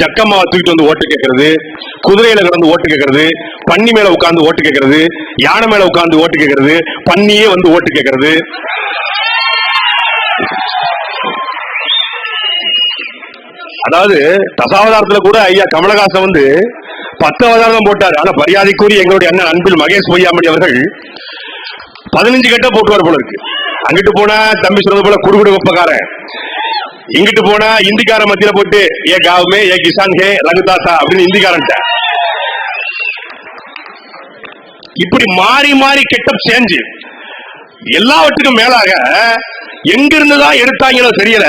ஜக்கம்மாவை தூக்கிட்டு வந்து ஓட்டு கேட்கறது குதிரையில கிடந்து ஓட்டு கேட்கறது பன்னி மேல உட்காந்து ஓட்டு கேட்கறது யானை மேல உட்கார்ந்து ஓட்டு கேட்கறது பன்னியே வந்து ஓட்டு கேட்கறது அதாவது தசாவதாரத்துல கூட ஐயா கமலஹாசன் வந்து பத்து அவதாரம் போட்டார். ஆனா மரியாதைக்குரிய எங்களுடைய அண்ணன் அன்பில் மகேஷ் பொய்யாமணி அவர்கள் பதினஞ்சு கட்ட போட்டுவார் போல இருக்கு. அங்கிட்டு போனா தம்பி சொன்னது போல குடுகுடு வெப்பக்காரன். இங்கிட்டு போனா இந்திக்கார மத்தியில போட்டு ஏ காவுமே ஏ கிசான் ஹே ரகுதாசா அப்படின்னு இந்திக்காரன்ட்ட. இப்படி மாறி மாறி கெட்டப் சேஞ்சு எல்லாவற்றுக்கும் மேலாக எங்க இருந்துதான் எடுத்தாங்களோ தெரியல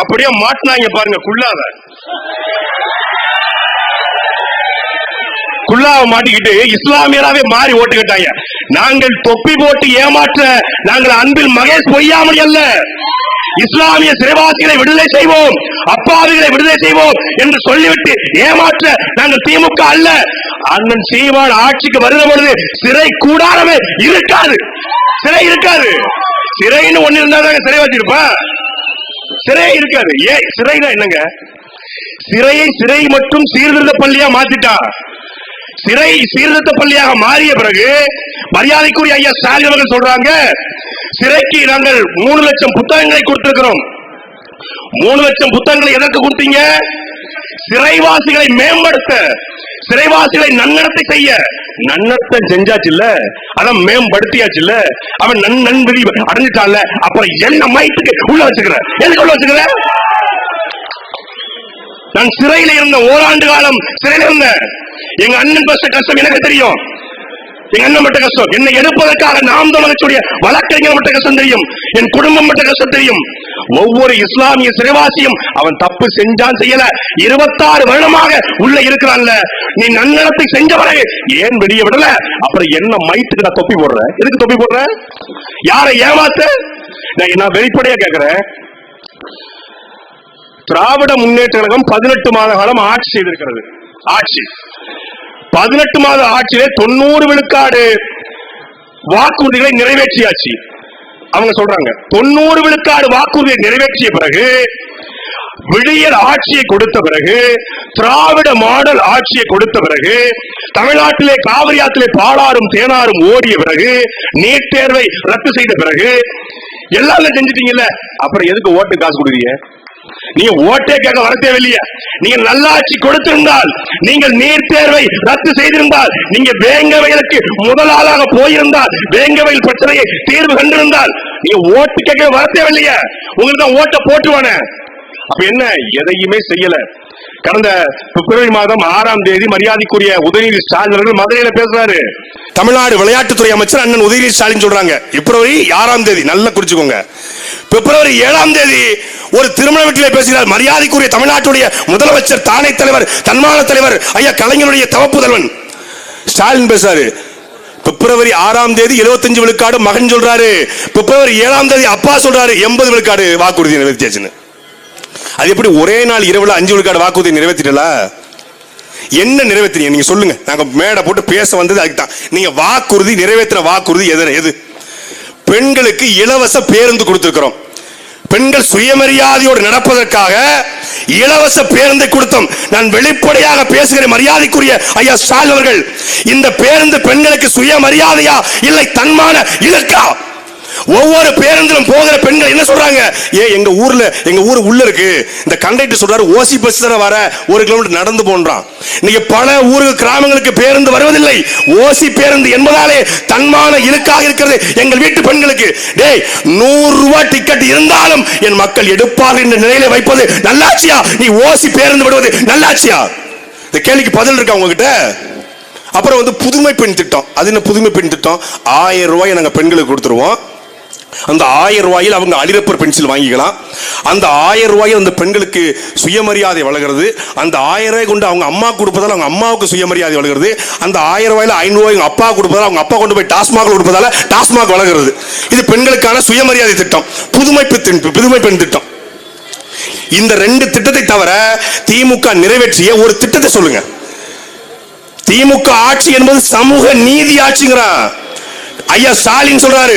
அப்படியே மாட்டினாங்க பாருங்க குள்ளாத குள்ளாவை மாட்டிக்கிட்டு இஸ்லாமியராவே மாறி ஓட்டு கேட்டாங்க. நாங்கள் தொப்பி போட்டு ஏமாற்ற நாங்கள் அன்பில் மகேஷ் பொய்யாமல் அல்ல. இஸ்லாமிய சிறைவாசிகளை விடுதலை செய்வோம் அப்பாவிகளை விடுதலை செய்வோம் என்று சொல்லிவிட்டு ஏமாற்ற நாங்கள் திமுக அல்ல. அண்ணன் சீமான் ஆட்சிக்கு வருகிற பொழுது சிறை கூடாரமே இருக்காது. சிறை இருக்காது. சிறைன்னு ஒண்ணு இருந்தா தாங்க சிறை வச்சிருப்பா. சிறை இருக்காது. ஏன் சிறைனா என்னங்க? சிறையை சிறை மட்டும் சீர்திருத்த பள்ளியா மாத்திட்டா? சிறை சீர்திருத்த பள்ளியாக மாறிய பிறகு மரியாதைக்குரிய ஐயா ஸ்டாலின் அவர்கள் சொல்றாங்க சிறைக்கு நாங்கள் மூணு லட்சம் புத்தகங்களை கொடுத்திருக்கிறோம். மூணு லட்சம் புத்தகங்களை எதற்கு கொடுத்தீங்க? சிறைவாசிகளை மேம்படுத்த சிறைவாசிகளை நன்னடத்தை செய்ய. நன்னடத்தை செஞ்சாச்சு இல்ல அதான் மேம்படுத்தியாச்சு இல்ல. அவன் நன் நன்விதி அடைஞ்சிட்டான்ல அப்புறம் என்ன மைத்துக்கு உள்ள வச்சுக்கிற? எதுக்கு உள்ள வச்சுக்கிற? நான் சிறையில இருந்த ஓராண்டு காலம் சிறையில இருந்தேன். எங்க அண்ணன் பஸ்ட கஷ்டம் எனக்கு தெரியும். எங்க அண்ணன் மட்ட கஷ்டம். என்னை எடுப்பதற்காக நாம் தமிழச்சுடைய வழக்கறிஞர் மட்டும் கஷ்டம் தெரியும். என் குடும்பம் மட்டும் கஷ்டம் தெரியும். ஒவ்வொரு இஸ்லாமிய சிறைவாசியும் அவன் தப்பு செஞ்சான் செய்யல. இருபத்தாறு வருடமாக உள்ள இருக்கிறான்ல. நீ நன்னடத்தை செஞ்சவரை ஏன் வெளியே விடல? அப்புறம் என்ன மைத்துக்கு நான் தொப்பி போடுற? எதுக்கு தொப்பி போடுற? யாரை ஏமாத்த? நான் நான் வெளிப்படையா கேட்கிறேன் திராவிட முன்னேற்ற கழகம் பதினெட்டு மாத காலம் ஆட்சி செய்திருக்கிறது. ஆட்சி. பதினெட்டு மாத ஆட்சியிலே தொண்ணூறு விழுக்காடு வாக்குறுதிகளை நிறைவேற்றியாச்சு. அவங்க சொல்றாங்க தொண்ணூறு விழுக்காடு வாக்குறுதியை நிறைவேற்றிய பிறகு விடியல் ஆட்சியை கொடுத்த பிறகு திராவிட மாடல் ஆட்சியை கொடுத்த பிறகு தமிழ்நாட்டிலே காவிரி ஆற்றிலே பாலாறும் தேனாரும் ஓடிய பிறகு நீட் தேர்வை ரத்து செய்த பிறகு எல்லாம் செஞ்சிட்டீங்கல்ல அப்புறம் எதுக்கு ஓட்டு காசு கொடுக்குறீங்க? நீங்க ஓட்டே கேட்க வர தேவையில்லையா. நீங்க நல்லாட்சி கொடுத்திருந்தால் நீங்கள் நீட் தேர்வை ரத்து செய்திருந்தால் நீங்க வேங்கவைகளுக்கு முதலாளாக போயிருந்தால் வேங்கவையில் பிரச்சனையை தீர்வு கண்டிருந்தால் நீங்க ஓட்டு கேட்க வர தேவையில்லையா. உங்களுக்கு தான் ஓட்டை போட்டுவானே. அப்ப என்ன? எதையுமே செய்யல. கடந்த பிப்ரவரி மாதம் ஆறாம் தேதி மரியாதைக்குரிய உதயநிதி ஸ்டாலின் அவர்கள் மதுரையில பேசுறாரு. தமிழ்நாடு விளையாட்டுத்துறை அமைச்சர் அண்ணன் உதயநிதி ஸ்டாலின் சொல்றாங்க. பிப்ரவரி ஆறாம் தேதி நல்லா குறிச்சுக்கோங்க. பிப்ரவரி ஏழாம் தேதி ஒரு திருமண வீட்டில் பேசுகிறார். மரியாதைக்குரிய தமிழ்நாட்டுடைய முதலமைச்சர் தானை தலைவர் தன்மான தலைவர் ஐயா கலைஞருடைய தவப்புதல்வன். ஸ்டாலின் பேசுறாரு. பிப்ரவரி ஆறாம் தேதி 75 விழுக்காடு மகன் சொல்றாரு. பிப்ரவரி ஏழாம் தேதி அப்பா சொல்றாரு. எண்பது விழுக்காடு வாக்குறுதி நிறைவேற்றியாச்சுன்னு. அது எப்படி ஒரே நாள் இரவுல அஞ்சு விழுக்காடு வாக்குறுதி நிறைவேற்றிட்டல என்ன நிறைவேற்றினீங்க? நீங்க சொல்லுங்க. நாங்க மேடை போட்டு பேச வந்தது அதுக்கு தான் நீங்க வாக்குறுதி நிறைவேற்றின வாக்குறுதி எது எது? பெண்களுக்கு இலவச பேருந்து கொடுத்திருக்கிறோம். பெண்கள் சுயமரியாதையோடு நடப்பதற்காக இலவச பேருந்தை கொடுத்தோம். நான் வெளிப்படையாக பேசுகிற மரியாதைக்குரிய ஐயா ஸ்டாலின் அவர்கள் இந்த பேருந்து பெண்களுக்கு சுயமரியாதையா இல்லை தன்மான இலக்கா ஒவ்வொரு பேருந்திலும் போகிற பெண்கள் என்ன சொல்றாங்க? ஏ எங்க ஊர்ல எங்க ஊர் உள்ள இருக்கு. இந்த கண்டக்டர் சொல்றாரு ஓசி பஸ் தர வர. ஒரு கிலோமீட்டர் நடந்து போன்றான். இன்னைக்கு பல ஊருக்கு கிராமங்களுக்கு பேருந்து வருவதில்லை. ஓசி பேருந்து என்பதாலே தன்மான இழுக்காக இருக்கிறது எங்கள் வீட்டு பெண்களுக்கு. டேய் நூறு ரூபாய் டிக்கெட் இருந்தாலும் என் மக்கள் எடுப்பார்கள் என்ற நிலையில வைப்பது நல்லாட்சியா? நீ ஓசி பேருந்து விடுவது நல்லாட்சியா? இந்த கேள்விக்கு பதில் இருக்கா உங்ககிட்ட? அப்புறம் வந்து புதுமை பெண் திட்டம். அது என்ன புதுமை பெண் திட்டம்? ஆயிரம் ரூபாய் நாங்கள் பெண்களுக்கு கொடுத்துருவோம். அந்த ஆயிரம் ரூபாயில் அவங்க அலிரப்பர் பென்சில் வாங்கிக்கலாம். அந்த ஆயிரம் ரூபாயில் அந்த பெண்களுக்கு சுயமரியாதை வளர்கிறது அந்த ஆயிரம் ரூபாய் கொண்டு அவங்க அம்மா கொடுப்பதால் அவங்க அம்மாவுக்கு சுயமரியாதை வளர்கிறது அந்த ஆயிரம் ரூபாயில் ஐநூறுவாய் ரூபாய் அவங்க அப்பா கொடுப்பதால் அவங்க அப்பா கொண்டு போய் டாஸ்மாக் கொடுப்பதால டாஸ்மாக் வளர்கிறது இது பெண்களுக்கான சுயமரியாதை திட்டம். புதுமை புதுமை பெண் திட்டம். இந்த ரெண்டு திட்டத்தை தவிர திமுக நிறைவேற்றிய ஒரு திட்டத்தை சொல்லுங்க. திமுக ஆட்சி என்பது சமூக நீதி ஆட்சிங்கிறான். ஐயா ஸ்டாலின் சொல்றாரு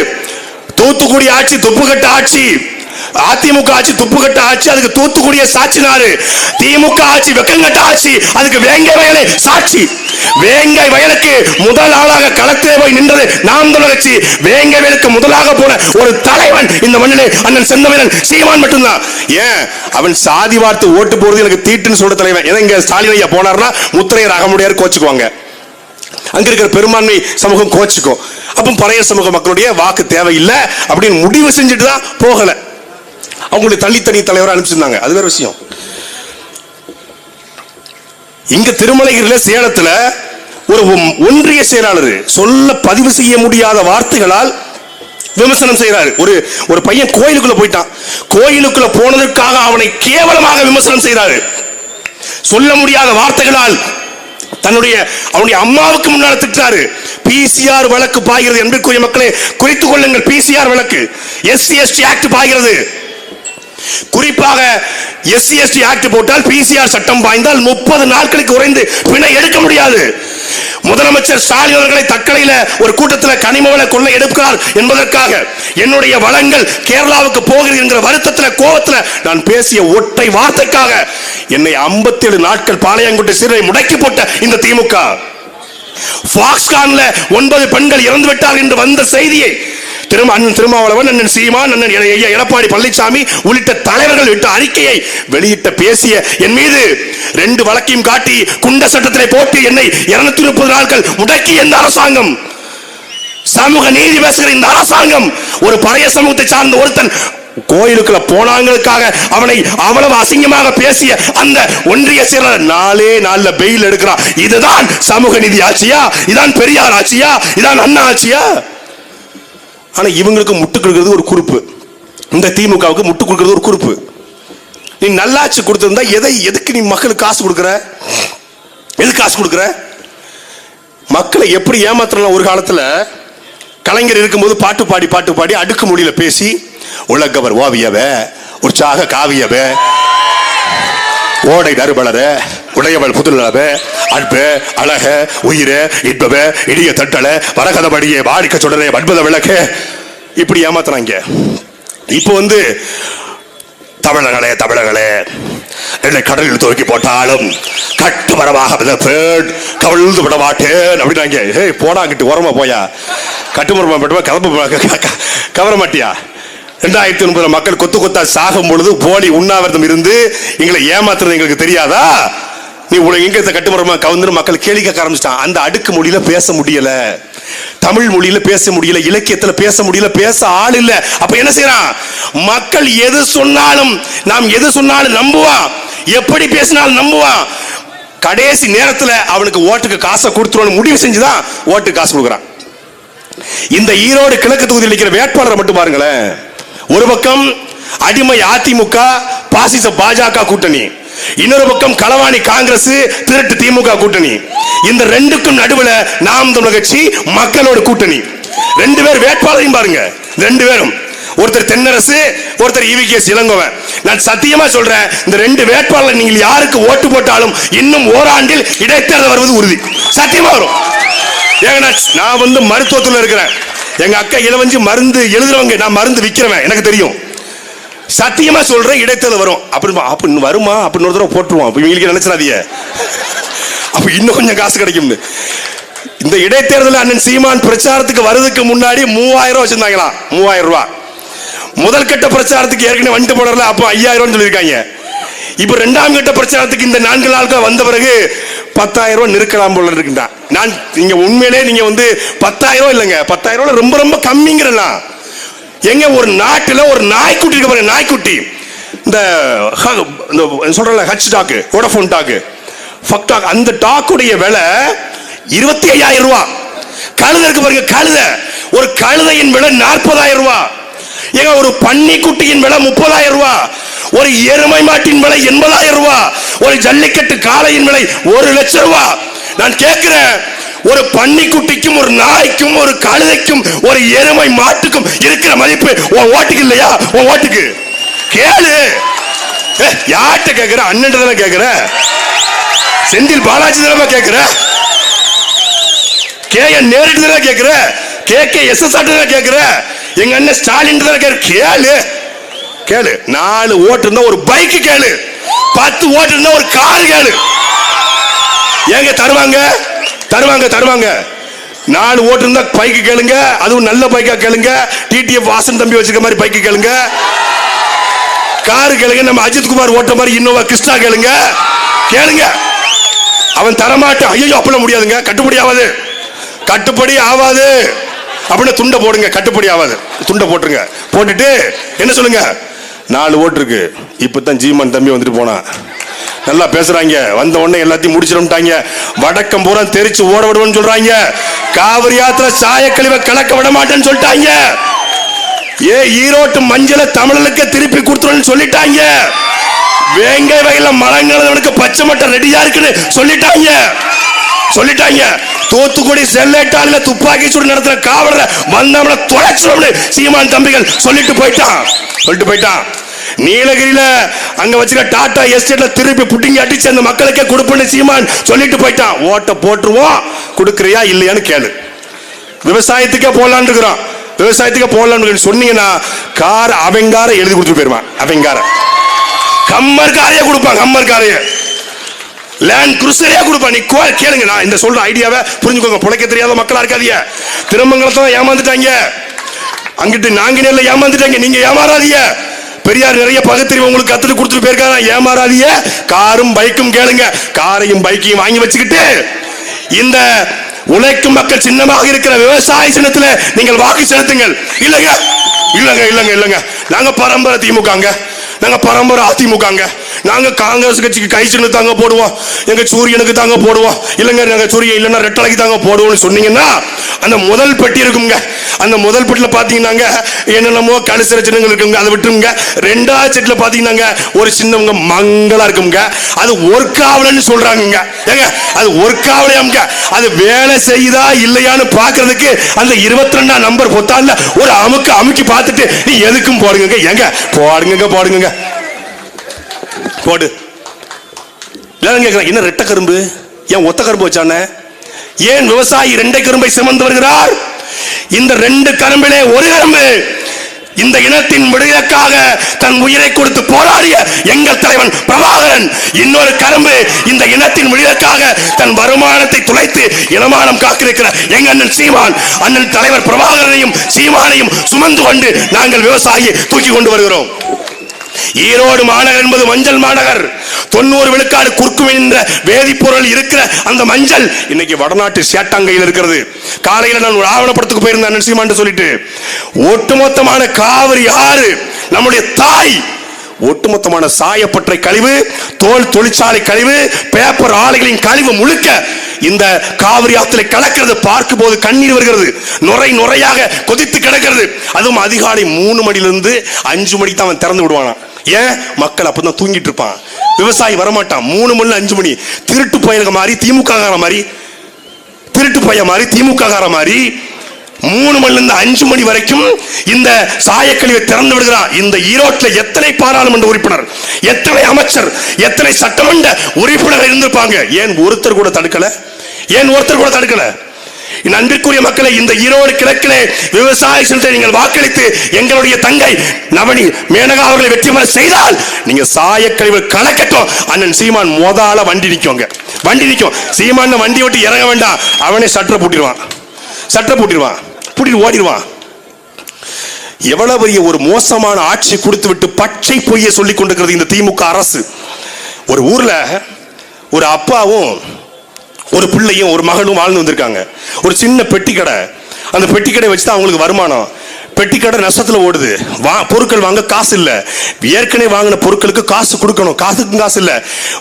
தூத்துக்குடி ஆட்சி துப்புக்கட்ட ஆட்சி. அதிமுக ஆட்சி துப்புக்கட்ட ஆட்சி அதுக்கு தூத்துக்குடிய சாட்சினாரு திமுக ஆட்சி வெக்கங்கட்ட ஆட்சி அதுக்கு வேங்கை வயலை சாட்சி. வேங்கை வயலுக்கு முதல் ஆளாக களத்திலே போய் நின்றது நாம் தொடர்ச்சி கட்சி வேங்கை வயலுக்கு முதலாக போன ஒரு தலைவன் இந்த மண்ணிலே அண்ணன் செந்தமிழன். சீமான் மட்டும்தான். ஏன்? அவன் சாதி வார்த்தை ஓட்டு போறது எனக்கு தீட்டுன்னு சொல்ற தலைவன். ஏன்னா இங்க ஸ்டாலின் ஐயா போனார்னா முத்திரையர் அகமுடையார் கோச்சுக்குவாங்க. அங்க இருக்கிற பெரும்பான்மை சமூகம் கோச்சிக்கும் அப்போ பழைய சமூக மக்களுடைய வாக்கு தேவையில்லை அப்படின்னு முடிவு செஞ்சுட்டு தான் போகல. அவங்களுடைய தனித்தனி தலைவரை அனுப்பிச்சிருந்தாங்க. அது வேற விஷயம். இங்க திருமலைகிரில சேலத்துல ஒரு ஒன்றிய செயலாளர் சொல்ல பதிவு செய்ய முடியாத வார்த்தைகளால் விமர்சனம் செய்யறாரு ஒரு ஒரு பையன் கோயிலுக்குள்ள போயிட்டான். கோயிலுக்குள்ள போனதற்காக அவனை கேவலமாக விமர்சனம் செய்யறாரு சொல்ல முடியாத வார்த்தைகளால் தன்னுடைய அவனுடைய அம்மாவுக்கு முன்னால் திட்டாரு பிசிஆர் வழக்கு பாய்கிறது என்பதற்குரிய மக்களை குறித்துக் கொள்ளுங்கள். பிசிஆர் வழக்கு. எஸ்சி எஸ்டி ஆக்ட் பாய்கிறது. குறிப்பாக எஸ்சி எஸ்டி ஆக்ட் போட்டால் பிசிஆர் சட்டம் பாய்ந்தால் முப்பது நாட்களுக்கு குறைந்து பிணை எடுக்க முடியாது. முதலமைச்சர் ஸ்டாலின் அவர்களை தக்கலையில ஒரு கூட்டத்தில் கனிம கொள்ளை எடுக்கிறார் என்பதற்காக என்னுடைய வளங்கள் கேரளாவுக்கு போகிறது என்கிற வருத்தத்தில் கோபத்தில் நான் பேசிய ஒற்றை வார்த்தைக்காக என்னை 57 நாட்கள் பாளையங்கோட்டை சிறை முடக்கி போட்ட இந்த திமுக. ஃபாக்ஸ்கான்ல ஒன்பது பெண்கள் இறந்து விட்டார் என்று வந்த செய்தியை திரும்ப அண்ணன் திருமாவளவன் அண்ணன் சீமான் அண்ணன் எ- எடப்பாடி பழனிசாமி உள்ளிட்ட தலைவர்கள் விட்ட அறிக்கையை வெளியிட்ட பேசிய என் மீது ரெண்டு வழக்கையும் காட்டி குண்ட சட்டத்திலே போட்டு என்னை இருநூத்தி முப்பது நாட்கள் முடக்கி இந்த அரசாங்கம். சமூக நீதி பேசுகிற இந்த அரசாங்கம் ஒரு பழைய சமூகத்தை சார்ந்த ஒருத்தன் கோயிலுக்குள்ள போனாங்களுக்காக அவனை அவ்வளவு அசிங்கமாக பேசிய அந்த ஒன்றிய செயலர் நாளே நாள்ல பெயில் எடுக்கிறான். இதுதான் சமூக நீதி ஆட்சியா? இதான் பெரியார் ஆட்சியா? இதான் அண்ணா ஆட்சியா? ஆனால் இவங்களுக்கு முட்டு கொடுக்கறது ஒரு குறிப்பு. இந்த திமுகவுக்கு முட்டு கொடுக்கறது ஒரு குறிப்பு. நீ நல்லாட்சி கொடுத்துருந்தா எதை எதுக்கு நீ மக்களுக்கு காசு கொடுக்குற? எதுக்கு காசு கொடுக்குற? மக்களை எப்படி ஏமாத்தலாம் ஒரு காலத்தில் கலைஞர் இருக்கும்போது பாட்டு பாடி பாட்டு பாடி அடுக்கு மொழியில் பேசி உலகவர் ஓவியவ உற்சாக காவியவ ஓடை நறுபலர உடையவள் புதுநலவ அன்பு அழக உயிர இன்பவ இடிய தட்டல வரகதபடியே வாடிக்க சுடரே வன்பத விளக்கு. இப்படி ஏமாத்துறாங்க. இப்போ வந்து தமிழர்களே தமிழர்களே என்னை கடலில் தூக்கி போட்டாலும் கட்டுமரமாக மிதப்பேன். கவிழ்ந்து விட மாட்டேன் அப்படின்னாங்க ஏய் போடா அங்கிட்டு உரமா போயா. கட்டுமரமா மட்டுமா கிளம்ப கவர மாட்டியா? ரெண்டாயிரத்தி ஒன்பதுல மக்கள் கொத்து கொத்தா சாகும் பொழுது போலி உண்ணாவிரதம் இருந்து எங்களை ஏமாத்துறது எங்களுக்கு தெரியாதா? நீ உனக்கு எங்க இந்த கட்டுமரமா கவுந்து மக்கள் கேள்வி கேட்க ஆரம்பிச்சிட்டான். அந்த அடுக்கு மொழியில பேச முடியல. தமிழ் மொழியில பேச முடியல. இலக்கியத்துல பேச முடியல. பேச ஆள் இல்ல. அப்ப என்ன செய்யறான்? மக்கள் எது சொன்னாலும் நாம் எது சொன்னாலும் நம்புவான் எப்படி பேசினாலும் நம்புவான் கடைசி நேரத்துல அவனுக்கு ஓட்டுக்கு காசை கொடுத்துருவோம் முடிவு செஞ்சுதான் ஓட்டுக்கு காசு கொடுக்குறான். இந்த ஈரோடு கிழக்கு தொகுதியில் இருக்கிற வேட்பாளரை மட்டும் பாருங்களேன். ஒரு பக்கம் அடிமை அதிமுக பாசிச பாஜக கூட்டணி. இன்னொரு பக்கம் களவாணி காங்கிரஸ் திருட்டு திமுக கூட்டணி. இந்த ரெண்டுக்கும் நடுவில் நாம் தமிழ் கட்சி மக்களோட கூட்டணி. ரெண்டு பேர் வேட்பாளரையும் பாருங்க. ரெண்டு பேரும். ஒருத்தர் தென்னரசு ஒருத்தர் இவி இளங்கோவன். நான் சத்தியமா சொல்றேன் இந்த ரெண்டு வேட்பாளர் நீங்கள் யாருக்கு ஓட்டு போட்டாலும் இன்னும் ஓராண்டில் இடைத்தேர்தல் வருவது உறுதி. சத்தியமா வரும். ஏங்க நான் வந்து மருத்துவத்தில் இருக்கிறேன். எங்க அக்கா இளவஞ்சி மருந்து எழுதுறவங்க நான் மருந்து விற்கிறவன் எனக்கு தெரியும். சத்தியமா சொல்றேன் இடைத்தேர்தல் வரும். அப்படின்னு அப்ப இன்னும் வருமா? அப்படின்னு ஒரு தடவை போட்டுருவோம். அப்போ இவங்களுக்கு நினைச்சிடாதீங்க. அப்ப இன்னும் கொஞ்சம் காசு கிடைக்கும்னு. இந்த இடைத்தேர்தல் அண்ணன் சீமான் பிரச்சாரத்துக்கு வர்றதுக்கு முன்னாடி மூவாயிரம் வச்சிருந்தாங்களா? மூவாயிரம் ரூபா. முதல் கட்ட பிரச்சாரத்துக்கு ஏற்கனவே வந்துட்டு போடல அப்போ ஐயாயிரம் சொல்லியிருக்காங்க. இப்ப ரெண்டாம் கட்ட பிரச்சாரத்துக்கு இந்த நான்கு நாட்கள் வந்த பிறகு பத்தாயிரம் ரூபா நெருக்கலாம் போல இருக்குண்டா நான் நீங்க உண்மையிலே நீங்க வந்து பத்தாயிரம் இல்லைங்க. பத்தாயிரம் ரூபா ரொம்ப ரொம்ப கம்மிங்கிறலாம் எங்க ஒரு நாட்டில் ஒரு நாய்க்குட்டி இருக்க பாருங்க நாய்க்குட்டி. இந்த ஹ- இந்த சொல்றல Hutch dog Vodafone dog fuck talk அந்த டாக்குடைய விலை இருபத்தி ஐயாயிரம் ரூபா. கழுதை இருக்கு பாருங்க கழுதை. ஒரு கழுதையின் விலை நாற்பதாயிரம் ரூபா. ஏங்க ஒரு பன்னிக்குட்டியின் விலை முப்பதாயிரம் ரூபா. ஒரு எருமை மாட்டின் விலை எண்பதாயிரம் ரூபா. ஒரு ஜல்லிக்கட்டு காளையின் விலை ஒரு லட்சம் ரூபா. நான் கேட்கிறேன் ஒரு பன்னிக்குட்டிக்கும் ஒரு நாய்க்கும் ஒரு கழுதைக்கும் ஒரு எருமை மாட்டுக்கும் இருக்கிற மதிப்பு உன் ஓட்டுக்கு இல்லையா? உன் ஓட்டுக்கு. கேளு. ஏ, யார்கிட்ட கேட்குற அண்ணன் தானே கேக்குற? செந்தில் பாலாஜி தானே கேட்குற கே என் நேரிட்டு தானே கேக்குற? கே கே எஸ் எஸ் தானே கேக்குற? எங்க அண்ணன் ஸ்டாலின் தானே கேக்குற? கேளு. கேளு. நாலு ஓட்டு இருந்தா ஒரு பைக் கேளு. பத்து ஓட்டு இருந்தா ஒரு கார் கேளு. ஏங்க தருவாங்க? தருவாங்க தருவாங்க. நாலு ஓட்டு இருந்தா பைக்கு கேளுங்க அதுவும் நல்ல பைக்கா கேளுங்க. டிடிஎஃப் வாசன் தம்பி வச்சிருக்க மாதிரி பைக்கு கேளுங்க. காரு கேளுங்க நம்ம அஜித் குமார் ஓட்ட மாதிரி இன்னோவா கிருஷ்ணா கேளுங்க. கேளுங்க. அவன் தரமாட்டான். ஐயோ அப்பல முடியாதுங்க. கட்டுப்படி ஆகாது கட்டுப்படி ஆகாது அப்படின்னு துண்டை போடுங்க கட்டுப்படி ஆகாது துண்டை போட்டுருங்க. போட்டுட்டு என்ன சொல்லுங்க? நாலு ஓட்டு இருக்கு. இப்பதான் ஜீமான் தம்பி வந்துட்டு போனான். நல்லா பேசுறாங்க. வந்த உடனே எல்லாத்தையும் முடிச்சிடும்ட்டாங்க வடக்கம் பூரா தெரிச்சு ஓட விடுவேன்னு சொல்றாங்க. காவிரி ஆத்துல சாயக்கழிவை கலக்க விட மாட்டேன்னு சொல்லிட்டாங்க. ஏ ஈரோட்டு மஞ்சளை தமிழனுக்கு திருப்பி கொடுத்துருன்னு சொல்லிட்டாங்க. வேங்கை வகையில மரங்களுக்கு பச்சை மட்டை ரெடியா இருக்குன்னு சொல்லிட்டாங்க. சொல்லிட்டாங்க. தூத்துக்குடி செல்லேட்டால துப்பாக்கி சூடு நடத்துற காவலரை வந்தவன தொலைச்சிடும் சீமான் தம்பிகள் சொல்லிட்டு போயிட்டான். சொல்லிட்டு போயிட்டான். நீலகிரியில அங்க வச்சிருக்க டாடா எஸ்டேட்ல திருப்பி புட்டிங்க அடிச்சு அந்த மக்களுக்கே கொடுப்பேன்னு சீமான் சொல்லிட்டு போயிட்டான். ஓட்ட போட்டுருவோம். கொடுக்குறியா இல்லையான்னு கேளு. விவசாயத்துக்கே போடலான்னு இருக்கிறோம் விவசாயத்துக்கே போடலான்னு சொன்னீங்கன்னா கார் அவங்கார எழுதி கொடுத்துட்டு போயிருவான் அவங்கார. கம்மர் காரையே கொடுப்பான் கம்மர் காரையே. லேண்ட் குருசரியா கொடுப்பான். நீ கோ கேளுங்க நான் இந்த சொல்ற ஐடியாவை புரிஞ்சுக்கோங்க. பிழைக்க தெரியாத மக்களா இருக்காதீங்க. திருமங்கலத்தான் ஏமாந்துட்டாங்க. அங்கிட்டு நாங்கினேல ஏமாந்துட்டாங்க. நீங்க ஏமாறாதீங்க. பெரியார் நிறைய பகுத்தறிவு உங்களுக்கு கத்துட்டு கொடுத்துட்டு போயிருக்காங்க ஏமாறாதீங்க. காரும் பைக்கும் கேளுங்க. காரையும் பைக்கையும் வாங்கி வச்சுக்கிட்டு இந்த உழைக்கும் மக்கள் சின்னமாக இருக்கிற விவசாய சின்னத்துல நீங்கள் வாக்கு செலுத்துங்கள். இல்லைங்க. இல்லைங்க இல்லைங்க இல்லைங்க. நாங்க பரம்பரை திமுகங்க. நாங்க பரம்பரை அதிமுகங்க. நாங்க காங்கிரஸ் கட்சிக்கு கை சின்ன தாங்க போடுவோம். எங்க சூரியனுக்கு தாங்க போடுவோம். இல்லைங்க நாங்க சூரியன் இல்லைன்னா ரெட்டலைக்கு தாங்க போடுவோம்னு சொன்னீங்கன்னா அந்த முதல் பெட்டி இருக்குங்க. அந்த முதல் பெட்டில பாத்தீங்கன்னாங்க என்னென்னமோ கழுசர சின்னங்கள் இருக்குங்க. அதை விட்டுருங்க. ரெண்டாவது செட்டில் பாத்தீங்கன்னாங்க ஒரு சின்னவங்க மங்களா இருக்குங்க. அது ஒர்க் ஆகலன்னு சொல்றாங்க ஏங்க அது ஒர்க் ஆகலையாங்க அது வேலை செய்யுதா இல்லையான்னு பாக்குறதுக்கு அந்த இருபத்தி ரெண்டாம் நம்பர் பொத்தான்ல ஒரு அமுக்கு அமுக்கி பார்த்துட்டு நீ எதுக்கும் போடுங்க ஏங்க போடுங்க போடுங்க போடு. எல்லாரும் என்ன ரெட்ட கரும்பு? ஏன் ஒத்த கரும்பு வச்சானே? ஏன் விவசாயி ரெண்டை கரும்பை சுமந்து வருகிறார்? இந்த ரெண்டு கரும்பிலே ஒரு கரும்பு. இந்த இனத்தின் விடுதலைக்காக தன் உயிரை கொடுத்து போராடிய எங்கள் தலைவன் பிரபாகரன். இன்னொரு கரும்பு இந்த இனத்தின் விடுதலைக்காக தன் வருமானத்தை துளைத்து இனமானம் காக்கிருக்கிற எங்க அண்ணன் சீமான். அண்ணன் தலைவர் பிரபாகரனையும் சீமானையும் சுமந்து கொண்டு நாங்கள் விவசாயியை தூக்கி கொண்டு வருகிறோம். ஈரோடு மாநகர் என்பது மஞ்சள் மாநகர். தொண்ணூறு விழுக்காடு குறுக்கும் என்ற வேதிப்பொருள் இருக்கிற அந்த மஞ்சள் இன்னைக்கு வடநாட்டு சேட்டாங்கையில் இருக்கிறது. காலையில் நான் ஒரு ஆவணப்படத்துக்கு போயிருந்தேன் நரசிம்மான்னு சொல்லிட்டு. ஒட்டுமொத்தமான காவிரி ஆறு நம்முடைய தாய். ஒட்டுமொத்தமான சாயப்பற்றை கழிவு தோல் தொழிற்சாலை கழிவு பேப்பர் ஆலைகளின் கழிவு முழுக்க இந்த காவிரி ஆத்துல கலக்கிறது பார்க்கும் போது கண்ணீர் வருகிறது. நுரை நுரையாக கொதித்து கிடக்கிறது. அதுவும் அதிகாலை மூணு மணிலிருந்து அஞ்சு மணிக்கு தான் அவன் திறந்து விடுவானாம். ஏன்? மக்கள் அப்பதான் தூங்கிட்டு இருப்பான். விவசாயி வரமாட்டான். மூணு மணி அஞ்சு மணி. திருட்டு பயலுக்கு மாதிரி திமுக மாதிரி. திருட்டு பைய மாதிரி திமுக மாதிரி. மூணு மணில இருந்து அஞ்சு மணி வரைக்கும் இந்த சாயக்கழிவை திறந்து விடுகிறான் இந்த ஈரோட்டில் எத்தனை பாராளுமன்ற உறுப்பினர் எத்தனை அமைச்சர் எத்தனை சட்டமன்ற உறுப்பினர் இருந்திருப்பாங்க? ஏன் ஒருத்தர் கூட தடுக்கல? ஏன் ஒருத்தர் கூட தடுக்கலை? என் அன்பிற்குரிய மக்களை இந்த ஈரோடு கிழக்கிலே விவசாய சென்று நீங்கள் வாக்களித்து எங்களுடைய தங்கை நவனி மேனகா அவர்களை வெற்றி பெற செய்தால் நீங்க சாயக்கழிவு கணக்கட்டும் அண்ணன் சீமான் மோதால வண்டி நிற்குங்க வண்டி நிற்கும். சீமான் வண்டி விட்டு இறங்க வேண்டாம். அவனே சட்டை பூட்டிடுவான். சட்டை பூட்டிடுவான். பூட்டிட்டு ஓடிடுவான். எவ்வளவு பெரிய ஒரு மோசமான ஆட்சி கொடுத்து விட்டு பச்சை பொய்யை சொல்லிக் கொண்டிருக்கிறது இந்த திமுக அரசு. ஒரு ஊர்ல ஒரு அப்பாவும் ஒரு பிள்ளையும் ஒரு மகனும் வாழ்ந்து வந்திருக்காங்க. ஒரு சின்ன பெட்டி கடை. அந்த பெட்டி கடை வச்சு தான் அவங்களுக்கு வருமானம். பெட்டி கடை ஓடுது. வா பொருட்கள் வாங்க காசு இல்லை. ஏற்கனவே வாங்கின பொருட்களுக்கு காசு கொடுக்கணும். காசுக்கும் காசு இல்லை.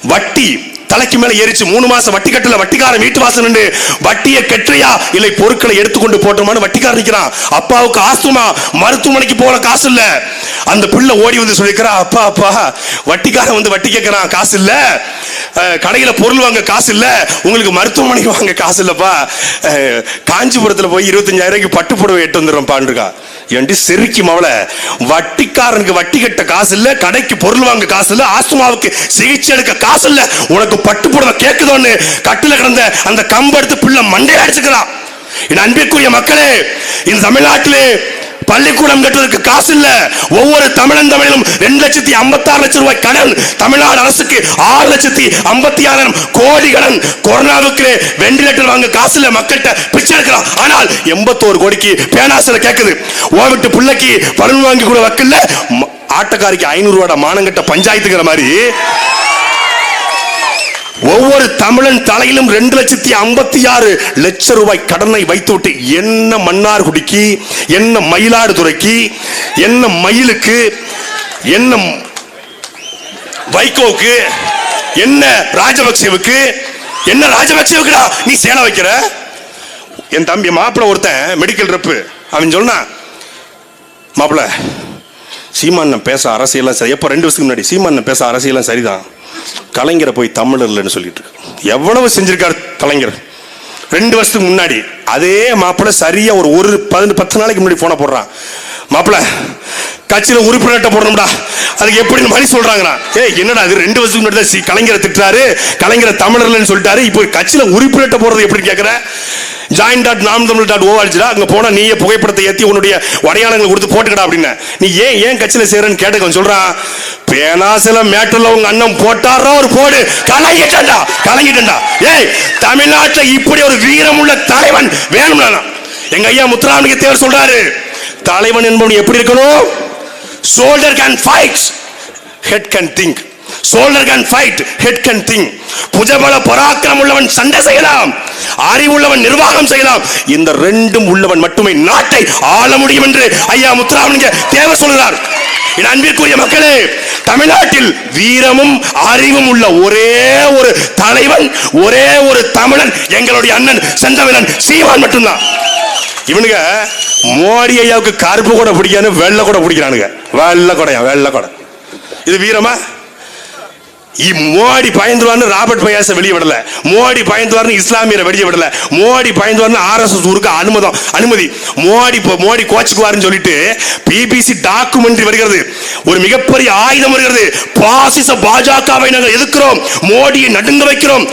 வட்டி தலைக்கு மேல ஏறிச்சு. மூணு மாசம் வட்டி கட்டல வட்டிக்காரன் வீட்டு வாசல் நின்று வட்டியை கெட்டுறியா? இல்லை பொருட்களை எடுத்துக்கொண்டு போட்டோமான்னு வட்டிக்காரன் நிற்கிறான் அப்பாவுக்கு ஆஸ்துமா மருத்துவமனைக்கு போற காசு இல்ல. அந்த பிள்ளை ஓடி வந்து சொல்லிக்கிறா அப்பா அப்பா வட்டிக்காரன் வந்து வட்டி கேட்கிறான் காசு இல்ல. கடையில பொருள் வாங்க காசு இல்ல. உங்களுக்கு மருத்துவமனைக்கு வாங்க காசு இல்லப்பா. காஞ்சிபுரத்துல போய் இருபத்தஞ்சாயிரம் ரூபாய்க்கு பட்டு புடவை எட்டு வந்துடுறோம்ப்பான்னு பாண்டிருக்கான் என்று செருக்கி மவள வட்டிக்காரனுக்கு வட்டி கட்ட காசு இல்ல கடைக்கு பொருள் வாங்க காசு இல்ல ஆஸ்துமாவுக்கு சிகிச்சை எடுக்க காசு இல்ல உனக்கு பட்டு புடவை கேட்குதோன்னு கட்டில கிடந்த அந்த கம்பு எடுத்து பிள்ளை மண்டையில அடிச்சுக்கிறான். என் அன்பிற்குரிய மக்களே இந்த தமிழ்நாட்டிலே பள்ளிக்கூடம் கட்டுவதற்கு காசு இல்ல. ஒவ்வொரு தமிழன் தமிழிலும் ரெண்டு லட்சத்தி ஐம்பத்தி ஆறு லட்சம் ரூபாய் கடன். தமிழ்நாடு அரசுக்கு ஆறு லட்சத்தி ஐம்பத்தி ஆறாயிரம் கோடி கடன். கொரோனாவுக்கு வெண்டிலேட்டர் வாங்க காசு இல்ல. மக்கள்கிட்ட பிச்சை எடுக்கலாம். ஆனால் எண்பத்தோரு கோடிக்கு பேனாசில கேட்குது ஓவிட்டு பிள்ளைக்கு பலன் வாங்கி கூட வக்கல்ல. ம- ஆட்டக்காரிக்கு ஐநூறு ரூபாய் மானங்கட்ட பஞ்சாயத்துங்கிற மாதிரி. ஒவ்வொரு தமிழன் தலையிலும் ரெண்டு லட்சத்தி ஐம்பத்தி ஆறு லட்சம் ரூபாய் கடனை வைத்துவிட்டு என்ன மன்னார்குடிக்கு என்ன மயிலாடுதுறைக்கு என்ன மயிலுக்கு என்ன வைகோவுக்கு என்ன ராஜபக்சேவுக்கு என்ன ராஜபக்சேவுக்குடா நீ சேலை வைக்கிற? என் தம்பி மாப்பிள்ள ஒருத்தன் மெடிக்கல் ரெப்பு அவன் சொன்னா மாப்பிள்ள சீமான் பேச அரசியலாம் சரி எப்போ ரெண்டு வருஷத்துக்கு முன்னாடி சீமான் பேச அரசியலாம் சரிதான். கலைஞரை போய் தமிழர் இல்லைன்னு சொல்லிட்டு எவ்வளவு செஞ்சிருக்காரு கலைஞர்? ரெண்டு வருஷத்துக்கு முன்னாடி அதே மாப்பிள்ள சரியா ஒரு ஒரு பதினெட்டு பத்து நாளைக்கு முன்னாடி போன போடுறான். மாப்பிள்ள கட்சியில் உறுப்பினர்கிட்ட போடணும்டா. அதுக்கு எப்படின்னு மாதிரி சொல்றாங்கண்ணா ஏய் என்னடா அது ரெண்டு வருஷத்துக்கு முன்னாடி தான் கலைஞரை திட்டுறாரு கலைஞரை தமிழர்லன்னு சொல்லிட்டாரு. இப்போ கட்சியில் உறுப்பினர்கிட்ட போறது எப்படி கேட்குற ஜாயின் டாட் நாம் தமிழ் டாட் ஓஆர்ஜிடா அங்கே போனால் நீயே புகைப்படத்தை ஏற்றி உன்னுடைய வடையாளங்களை கொடுத்து போட்டுக்கடா அப்படின்னு. நீ ஏன் ஏன் கட்சியில் சேரன்னு கேட்டுக்கோன்னு சொல்கிறான் பேனாசில மேட்டில் உங்க அண்ணன் போட்டாரோ ஒரு போடு. கலங்கிட்டா கலங்கிட்டா ஏய் தமிழ்நாட்டில் இப்படி ஒரு வீரமுள்ள தலைவன் வேணும்னா எங்க ஐயா முத்துராமலிங்க தேவர் சொல்றாரு தலைவன் என்பவன் எப்படி இருக்கணும்? Soldier can fight head can think soldier can fight head can think புஜபல பராக்கிரம் உள்ளவன் சண்டை செய்யலாம். அறிவுள்ளவன் நிர்வாகம் செய்யலாம். இந்த ரெண்டும் உள்ளவன் மட்டுமே நாட்டை ஆள முடியும் என்று ஐயா முத்துராமலிங்க தேவை சொல்கிறார் என் அன்பிற்குரிய மக்களே தமிழ்நாட்டில் வீரமும் அறிவும் உள்ள ஒரே ஒரு தலைவன் ஒரே ஒரு தமிழன் எங்களுடைய அண்ணன் செந்தமிழன் சீமான் மட்டும்தான். இவனுங்க மோடி ஐயாவுக்கு கருப்பு கூட பிடிக்காது வெள்ளை கூட பிடிக்கிறானுங்க. வெள்ளை கொடையா வெள்ளை கொடை. இது வீரமா? மோடி பயந்துவார்னு ராபர்ட் பயாச வெளியே விடல மோடி பயந்துவார்னு இஸ்லாமியரை வெளியே விடல மோடி பயந்துவார்னு ஆர்எஸ்எஸ் ஊருக்கு அனுமதம் அனுமதி. மோடி மோடி கோச்சுக்குவாருன்னு சொல்லிட்டு பிபிசி டாக்குமெண்ட்ரி வருகிறது. ஒரு மிகப்பெரிய ஆயுதம் வருகிறது. பாசிச பாஜகவை நாங்கள் எதிர்க்கிறோம். மோடியை நடுங்க வைக்கிறோம்.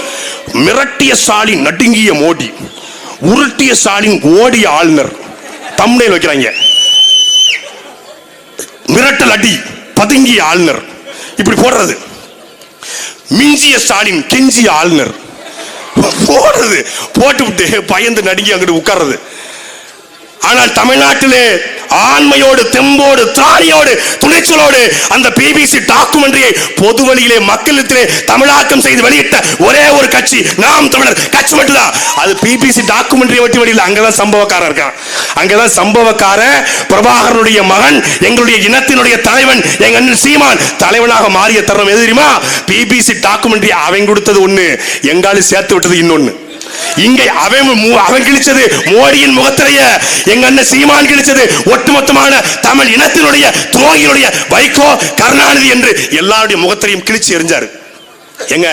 மிரட்டிய ஸ்டாலின் நடுங்கிய மோடி. உருட்டிய ஸ்டாலின் ஓடிய ஆளுநர். தமிழில் வைக்கிறாங்க. மிரட்டல் அடி பதுங்கிய ஆளுநர். இப்படி போடுறது. மிஞ்சிய ஸ்டாலின் கெஞ்சிய ஆளுநர். போடுறது போட்டு விட்டு பயந்து நடுங்கி அங்கிட்டு உட்கார்றது. ஆனால் தமிழ்நாட்டிலே ஆண்மையோடு தெம்போடு திராணியோடு துணிச்சலோடு அந்த பிபிசி டாக்குமெண்ட்ரியை பொது வழியிலே மக்களிடத்திலே தமிழாக்கம் செய்து வெளியிட்ட ஒரே ஒரு கட்சி நாம் தமிழர் கட்சி மட்டும்தான். அது பிபிசி டாக்குமெண்ட்ரியை வட்டி வழியில் அங்கதான் சம்பவக்காரன் இருக்கான். அங்கதான் சம்பவக்காரன் பிரபாகரனுடைய மகன் எங்களுடைய இனத்தினுடைய தலைவன் எங்க அண்ணன் சீமான் தலைவனாக மாறிய தருணம் எது தெரியுமா? பிபிசி டாக்குமெண்ட்ரி அவன் கொடுத்தது ஒண்ணு எங்காலும் சேர்த்து விட்டது இன்னொன்னு. இங்கே அவன் மு- அவன் கிழிச்சது மோடியின் முகத்திலேயே எங்க அண்ணன் சீமான் கிழிச்சது ஒட்டுமொத்தமான தமிழ் இனத்தினுடைய துரோகியினுடைய வைகோ கருணாநிதி என்று எல்லாருடைய முகத்திலையும் கிழிச்சு எரிஞ்சாரு எங்க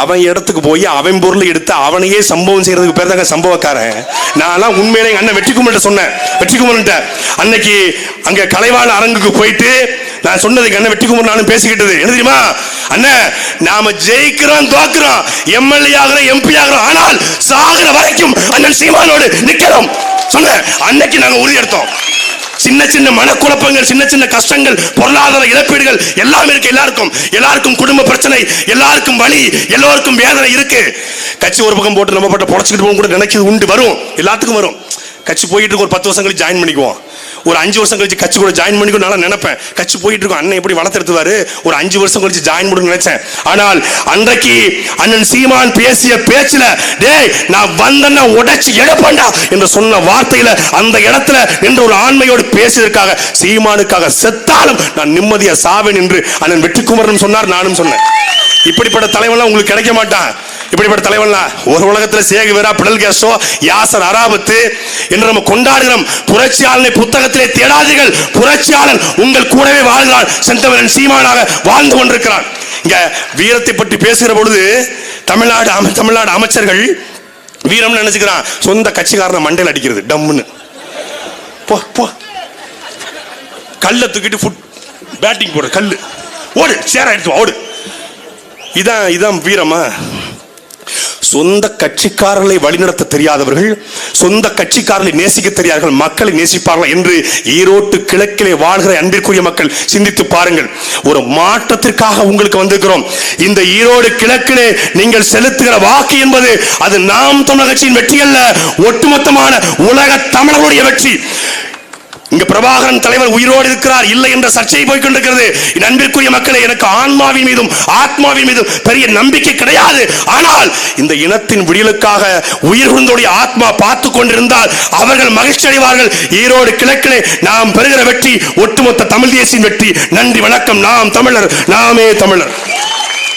அவன் இடத்துக்கு போய் அவன் பொருள் எடுத்து அவனையே சம்பவம் செய்யறதுக்கு பேர் தாங்க சம்பவக்காரன். நான்லாம் உண்மையிலே எங்க அண்ணன் வெற்றிக்குமர்கிட்ட சொன்னேன். வெற்றிக்குமர்கிட்ட அன்னைக்கு அங்க கலைவாழ் அரங்குக்கு போயிட்டு நான் சொன்னதுக்கு அண்ணன் வெற்றிக்குமர் நானும் பேசிக்கிட்டது. என்ன தெரியுமா? அண்ணன் நாம ஜெயிக்கிறோம் தோக்குறோம். எம்எல்ஏ ஆகிறோம் எம்பி ஆகிறோம். ஆனால் சாகிற வரைக்கும் அண்ணன் சீமானோடு நிக்கிறோம் சொன்னேன். அன்னைக்கு நாங்க உறுதி எடுத்தோம். சின்ன சின்ன மனக்குழப்பங்கள் சின்ன சின்ன கஷ்டங்கள் பொருளாதார இழப்பீடுகள் எல்லாமே இருக்கு எல்லாருக்கும். எல்லாருக்கும் குடும்ப பிரச்சனை எல்லாருக்கும் வழி எல்லோருக்கும் வேதனை இருக்கு. கட்சி ஒரு பக்கம் போட்டு நம்ம பட்ட பொழைச்சிக்கிட்டு போகும் கூட நினைக்கிறது உண்டு வரும். எல்லாத்துக்கும் வரும். கட்சி போயிட்டு ஒரு பத்து வருஷம் கழிச்சு ஜாயின் பண்ணிக்குவோம். ஒரு அஞ்சு வருஷம் கழிச்சு கட்சி கூட ஜாயின் பண்ணிக்கோ நான் நினைப்பேன். கட்சி போயிட்டு இருக்கும் அண்ணன் எப்படி வளர்த்தெடுத்துவாரு? ஒரு அஞ்சு வருஷம் கழிச்சு ஜாயின் பண்ணணும்னு நினைச்சேன். ஆனால் அன்றைக்கு அண்ணன் சீமான் பேசிய பேச்சுல டேய் நான் வந்தேன்னா உடைச்சு எடுப்பேன்டா என்று சொன்ன வார்த்தையில அந்த இடத்துல நின்று ஒரு ஆண்மையோடு பேசியதற்காக சீமானுக்காக செத்தாலும் நான் நிம்மதியா சாவேன் என்று அண்ணன் வெற்றிக்குமரன் சொன்னார் நானும் சொன்னேன். இப்படிப்பட்ட தலைவன்லாம் உங்களுக்கு கிடைக்க மாட்டான். இப்படிப்பட்ட தலைவன்லாம் ஒரு உலகத்தில் Che Guevara Fidel Castro Yasser Arafat என்று நம்ம கொண்டாடுகிறோம். புரட்சியாளனை புத்தகத்திலே தேடாதீர்கள். புரட்சியாளன் உங்கள் கூடவே வாழ்கிறான். செந்தமிழன் சீமானாக வாழ்ந்து கொண்டிருக்கிறான். இங்க வீரத்தை பற்றி பேசுகிற பொழுது தமிழ்நாடு அமை தமிழ்நாடு அமைச்சர்கள் வீரம்னு நினைச்சுக்கிறான். சொந்த கட்சிக்காரனை மண்டையில் அடிக்கிறது. டம்முன்னு. போ போ. கல்லை தூக்கிட்டு ஃபுட் பேட்டிங் போடுற கல் ஓடு சேர எடுத்து ஓடு. இதான் இதான் வீரமா? சொந்த கட்சிக்காரர்களை வழிநடத்த தெரியாதவர்கள் சொந்த கட்சிக்காரர்களை நேசிக்க தெரியாதவர்கள் மக்களை நேசிப்பார்கள் என்று ஈரோட்டு கிழக்கிலே வாழ்கிற அன்பிற்குரிய மக்கள் சிந்தித்து பாருங்கள். ஒரு மாற்றத்திற்காக உங்களுக்கு வந்திருக்கிறோம். இந்த ஈரோடு கிழக்கிலே நீங்கள் செலுத்துகிற வாக்கு என்பது அது நாம் தமிழக கட்சியின் வெற்றி அல்ல ஒட்டுமொத்தமான உலக தமிழர்களுடைய வெற்றி. இங்க பிரபாகரன் தலைவர் உயிரோடு இருக்கிறார் இல்லை என்ற சர்ச்சை போய் கொண்டிருக்கிறது நண்பிற்குரிய அன்பிற்குரிய மக்களே எனக்கு ஆன்மாவின் மீதும் ஆத்மாவின் மீதும் பெரிய நம்பிக்கை கிடையாது. ஆனால் இந்த இனத்தின் விடியலுக்காக உயிர் கொண்டோடைய ஆத்மா பார்த்து கொண்டிருந்தால் அவர்கள் மகிழ்ச்சி அடைவார்கள். ஈரோடு கிழக்கிலே நாம் பெறுகிற வெற்றி ஒட்டுமொத்த தமிழ் தேசியின் வெற்றி. நன்றி வணக்கம். நாம் தமிழர் நாமே தமிழர்.